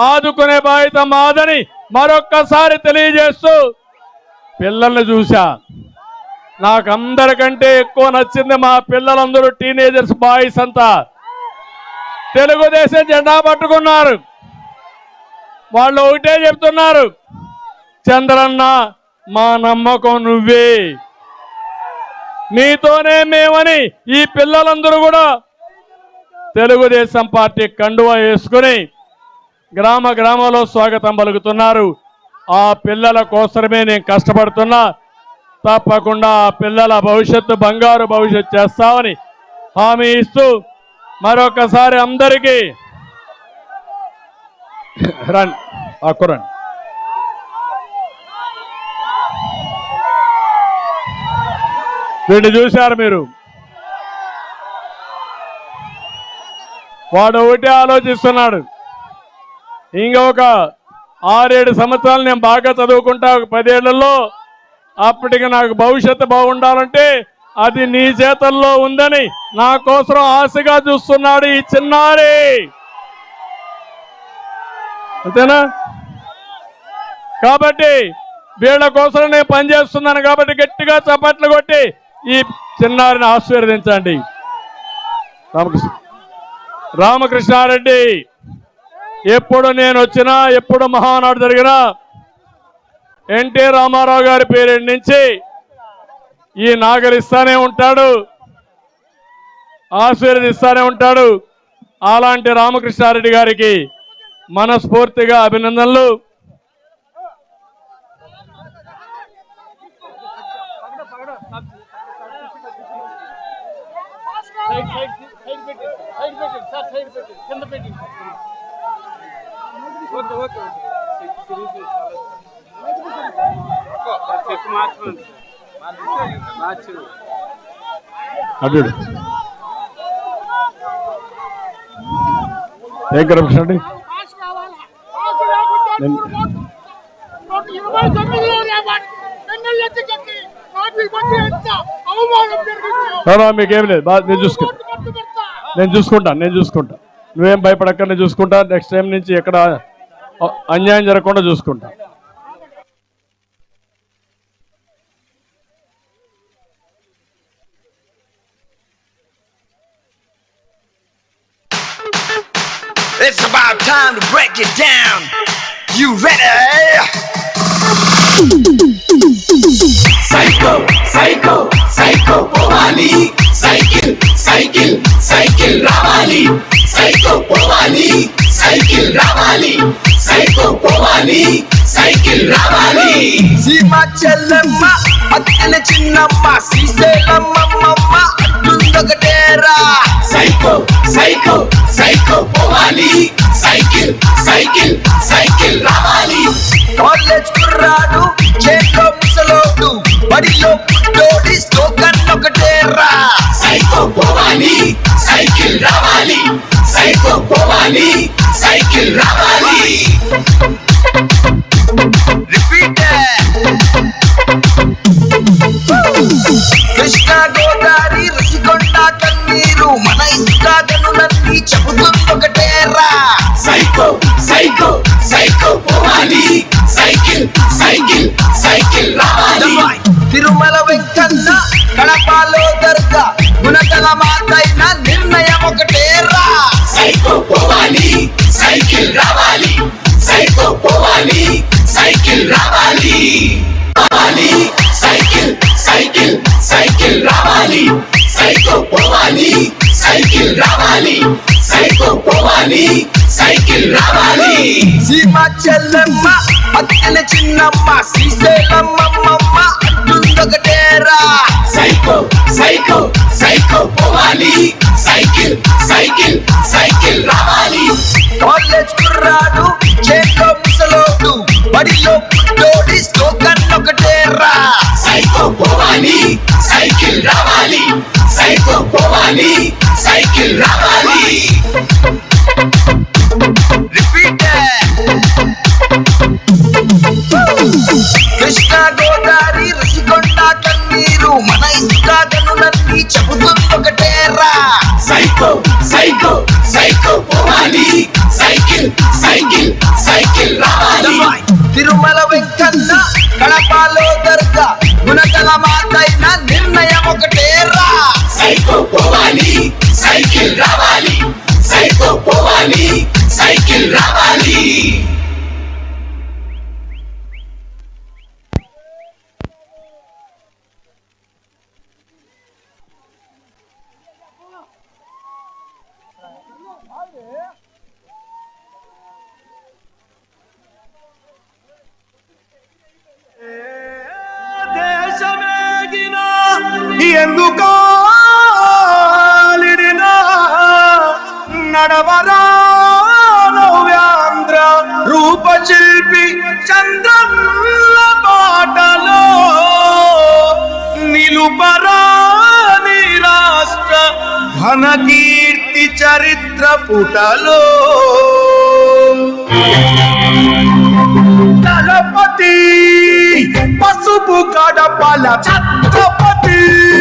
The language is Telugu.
ఆదుకునే బాధ్యత మాదని మరొక్కసారి తెలియజేస్తూ పిల్లల్ని చూశా. నాకు అందరికంటే ఎక్కువ నచ్చింది మా పిల్లలందరూ టీనేజర్స్ బాయ్స్ అంతా. తెలుగుదేశం జెండా పట్టుకున్నారు. వాళ్ళు ఒకటే చెప్తున్నారు. చంద్రన్న మా నమ్మకం నువ్వే. నీతోనే మేమని ఈ పిల్లలందరూ కూడా తెలుగుదేశం పార్టీ కండువా వేసుకుని గ్రామ గ్రామంలో స్వాగతం పలుకుతున్నారు. ఆ పిల్లల కోసమే నేను కష్టపడుతున్నా. తప్పకుండా ఆ పిల్లల భవిష్యత్తు బంగారు భవిష్యత్తు చేస్తామని హామీ ఇస్తూ మరొకసారి అందరికీ రండి అక్కురండి వీడిని చూశారు మీరు? వాడు ఒకటే ఆలోచిస్తున్నాడు. ఇంకొక ఆరేడు సంవత్సరాలు నేను బాగా చదువుకుంటా ఒక పదేళ్ళలో అప్పటికి నాకు భవిష్యత్తు బాగుండాలంటే అది నీ చేతల్లో ఉందని నా కోసం ఆశగా చూస్తున్నాడు ఈ చిన్నారి. అంతేనా? కాబట్టి వీళ్ళ కోసం నేను పనిచేస్తున్నాను కాబట్టి గట్టిగా చప్పట్లు కొట్టి ఈ చిన్నారిని ఆశీర్వదించండి. రామకృష్ణ రామకృష్ణారెడ్డి ఎప్పుడు నేను వచ్చినా ఎప్పుడు మహానాడు జరిగినా ఎన్టీ రామారావు గారి పేరు నుంచి ఈ నాగరిస్తానే ఉంటాడు ఆశీర్వదిస్తానే ఉంటాడు అలాంటి రామకృష్ణారెడ్డి గారికి మనస్ఫూర్తిగా అభినందనలు సైడ్ సైడ్ సైడ్ పెట్టి సైడ్ పెట్టి సార్ సైడ్ పెట్టి కింద పెట్టి చెక్ మార్చుకోండి మార్చు అటు ఏం కరప్షన్ అండి? మీకేం లేదు. బా నేను చూసుకుంటా. నేను చూసుకుంటాను నేను చూసుకుంటా. నువ్వేం భయపడక్క నేను చూసుకుంటా. నెక్స్ట్ టైం నుంచి ఎక్కడ అన్యాయం జరగకుండా చూసుకుంటాం It's about time to break it down. You ready? సీమ చెల్లమ్మ అక్కన చిన్నమ్మ శ్రీశైలమ్మమ్మ అట్లుందొకటేరా సైకో సైకో సైకో పోవాలి. సైకిల్ సైకిల్ సైకిల్ రావాలి. కాలేజ్ కుర్రాడు చేతిలో ముసలోడు బడిలో పుట్టోడి స్లోగన్ ఒకటేరా సైకో పోవాలి సైకిల్ రావాలి. సైకో పోవాలి సైకిల్ రావాలి. సైకో సైకో పోవాలి. సైకిల్ సైకిల్ సైకిల్ రావాలి. తిరుమల వెంకన్న కడపలో దర్గా గుణగల మాతైన నిర్ణయం ఒకటేరా సైకో పోవాలి సైకిల్ రావాలి. సైకో పోవాలి సైకిల్ రావాలి. రావాలి. సైకిల్ సైకిల్ సైకిల్ రావాలి. సైకో పోవాలి సైకిల్ రావాలి. సైకో పోవాలి సైకిల్ రావాలి. సీమ చెల్లెమ్మ అక్కన చిన్నమ్మ శ్రీశైలమ్మమ్మ అట్లుందొకటేరా సైకో సైకో సైకో పోవాలి సైకిల్ సైకిల్ సైకిల్ రావాలి. కాలేజ్ కుర్రాడు చేతిలో ముసలోడు బడిలో పుట్టోడి స్లోగన్ ఒకటేరా సైకో పోవాలి సైకిల్ రావాలి సైకో పోవాలి సైకిల్ రావాలి. రిపీట్ కృష్ణ గోదావరి రుషికొండ కన్నీరు మన ఇంటి కాదను నన్ను చెబుతుంది ఒకటి. జిల్లాలో దర్గ గుణకల మాతైన నిర్ణయం ఒకటేరా సైకో పోవాలి సైకిల్ రావాలి సైకో పోవాలి సైకిల్ రావాలి. ఎందుకో నడవరా నవ్యాంధ్ర రూపశిల్పి చంద్రన్న పాటలో. నిలుపరా రాష్ట్ర ఘన కీర్తి చరిత్ర పుటలో. దళపతి పసుపు గడపల ఛత్రపతి.